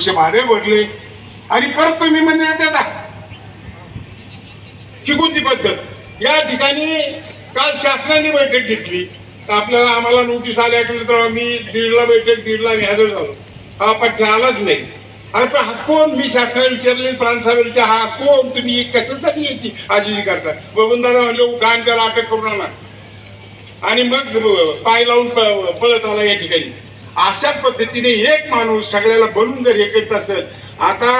वर्ष भाडे भरले आणि परत तुम्ही मंदिरात येता ही कोणती पद्धत? या ठिकाणी काल शासनाने बैठक घेतली. तर आपल्याला आम्हाला नोटीस आल्या की तर आम्ही दीडला बैठक दीडला मी हजर झालो. हा पठ्ठा आलाच नाही. अरे पण हा कोण? मी शासनाला विचारले प्रांतसाहेबांच्या हा कोण? तुम्ही कशासाठी यायची आजीजी करता? बबन दादा म्हणले उठाण त्याला अटक करू नका आणि मग पाय लावून पळत आला या ठिकाणी. अशा पद्धतीने एक माणूस सगळ्याला बनून जर हे करत असेल आता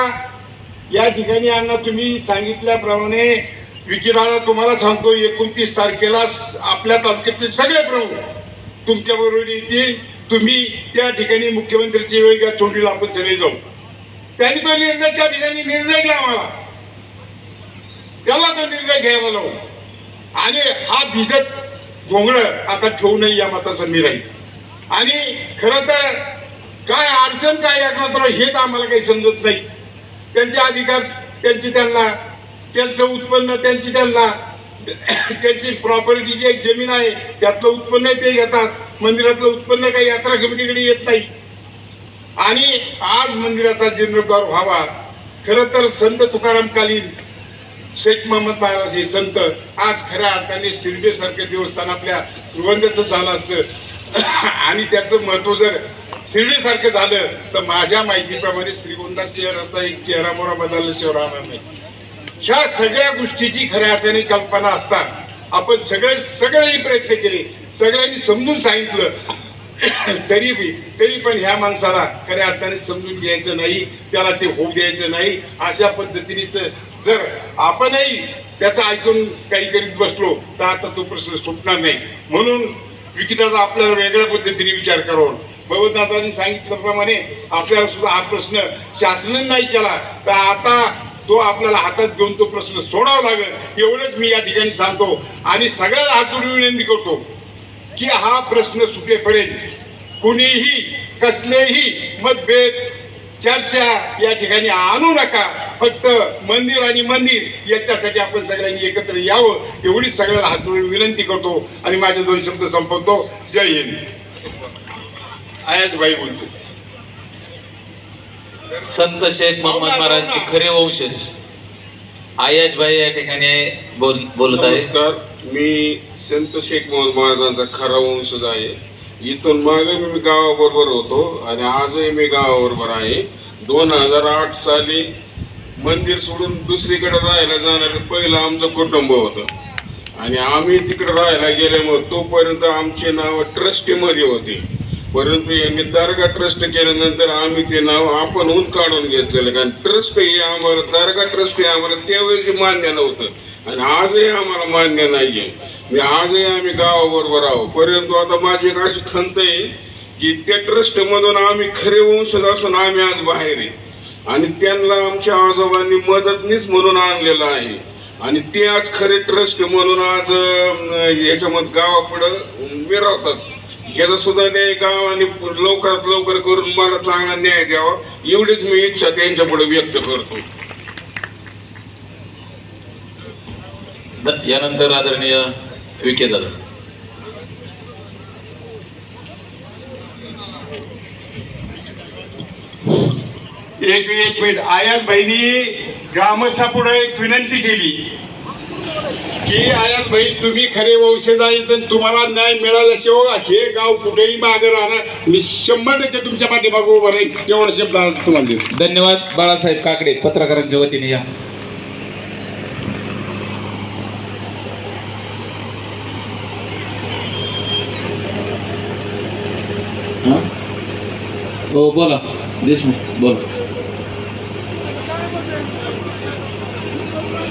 या ठिकाणी अण्णा तुम्ही सांगितल्याप्रमाणे विकिदाला तुम्हाला सांगतो एकोणतीस तारखेला आपल्या तालुक्यातले सगळे प्रमुख तुमच्या बरोबर येतील. तुम्ही त्या ठिकाणी मुख्यमंत्र्यांची वेळ घ्या चोंडीला आपण सगळे जाऊ. त्यांनी तो निर्णय त्या ठिकाणी निर्णय घ्या आम्हाला. त्याला तो निर्णय घ्यायला लावू. आणि हा भिजत घोंगड आता ठेवू नये या मताचा मी राहील. आणि खरं तर काय अडचण काय मात्र हेच आम्हाला काही समजत नाही. त्यांचे अधिकार त्यांची त्यांना त्यांचं उत्पन्न त्यांची त्यांना त्यांची प्रॉपर्टी जी जमीन आहे त्यातलं उत्पन्न ते घेतात. मंदिरातलं उत्पन्न काही यात्रा कमिटीकडे येत नाही. आणि आज मंदिराचा जीर्णोद्धार व्हावा. खरं तर संत तुकारामकालीन शेख मोहम्मद महाराज हे संत आज खऱ्या अर्थाने शिर्डीसारखे देवस्थानातल्या सुगंधाचं झालं असतं. आणि त्याचं महत्त्व जर शिर्डीसारखं झालं तर माझ्या माहितीप्रमाणे श्रीगोंदा शहराचा एक चेहरा बदललं शहर राहणार नाही. ह्या सगळ्या गोष्टीची खऱ्या अर्थाने कल्पना असतात आपण सगळे सगळ्यांनी प्रयत्न केले सगळ्यांनी समजून सांगितलं. तरी तरी पण ह्या माणसाला खऱ्या अर्थाने समजून घ्यायचं नाही त्याला ते होऊ द्यायचं नाही. अशा पद्धतीनेच जर आपणही त्याचं ऐकून काही करीत बसलो तर आता तो प्रश्न सुटणार नाही. म्हणून विकिदादा आपल्याला वेगळ्या पद्धतीने विचार करावा भगवतदादांनी सांगितल्याप्रमाणे आपल्याला सुद्धा हा प्रश्न शासनाने नाही केला. तर आता तो आपल्याला हातात घेऊन तो प्रश्न सोडावा लागेल एवढंच मी या ठिकाणी सांगतो. आणि सगळ्याला हात जोडून विनंती करतो की हा प्रश्न सुटेपर्यंत कुणीही कसलेही मतभेद चर्चा या ठिकाणी आणू नका. फक्त मंदिर आणि मंदिर याच्यासाठी आपण सगळ्यांनी एकत्र यावं एवढीच सगळ्याला हात जोडून विनंती करतो आणि माझे दोन शब्द संपवतो. जय हिंद. आयाच भाई बोलतो. संत शेख मोहम्मद महाराजचे खरे वंशज. आयाज भाई या ठिकाणी बोल बोलत आहे नमस्कार. मी संत शेख मोहम्मद महाराजांचा खरा वंशज आहे. इथून मागे मी गावाबरोबर होतो आणि आजही मी गावाबरोबर आहे. दोन हजार आठ साली मंदिर सोडून दुसरीकडे राहायला जाणारे पहिलं आमचं कुटुंब होतं. आणि आम्ही तिकडे राहायला गेल्यामुळे तोपर्यंत आमचे नाव ट्रस्टीमध्ये होते. परंतु यांनी दर्गा ट्रस्ट केल्यानंतर आम्ही ते नाव आपणहून काढून घेतलेलं. कारण ट्रस्ट हे आम्हाला दर्गा ट्रस्ट हे आम्हाला त्यावेळी मान्य नव्हतं. आणि आजही आम्हाला मान्य नाही आहे आजही आम्ही गावाबरोबर आहोत. परंतु आता माझी एक अशी खंत आहे की त्या ट्रस्टमधून आम्ही खरे वंशज असून आम्ही आज बाहेर आहे. आणि त्यांना आमच्या आजोबांनी मदतनीच म्हणून आणलेलं आहे. आणि ते आज खरे ट्रस्ट म्हणून आज याच्यामध्ये गावापुढं मिरवतात. याचा सुद्धा न्याय गावाने लवकरात लवकर करून मला चांगला न्याय द्यावा एवढीच मी इच्छा त्यांच्यापुढे व्यक्त करतो. यानंतर आदरणीय विखे दादा एक एक मिनिट. आयात बहिणी ग्रामस्थापुढे एक विनंती केली. की आयात बहीण तुम्ही खरे वंशज आहे तर तुम्हाला न्याय मिळाल्याशिवाय हे गाव कुठेही मागे राहणार मी शंभर टक्के तुमच्या पाठीमागे उभं राहील एवढं शब्द तुम्हाला धन्यवाद. बाळासाहेब काकडे पत्रकारांच्या वतीने या. हां? हो बोला. देशमुख बोला.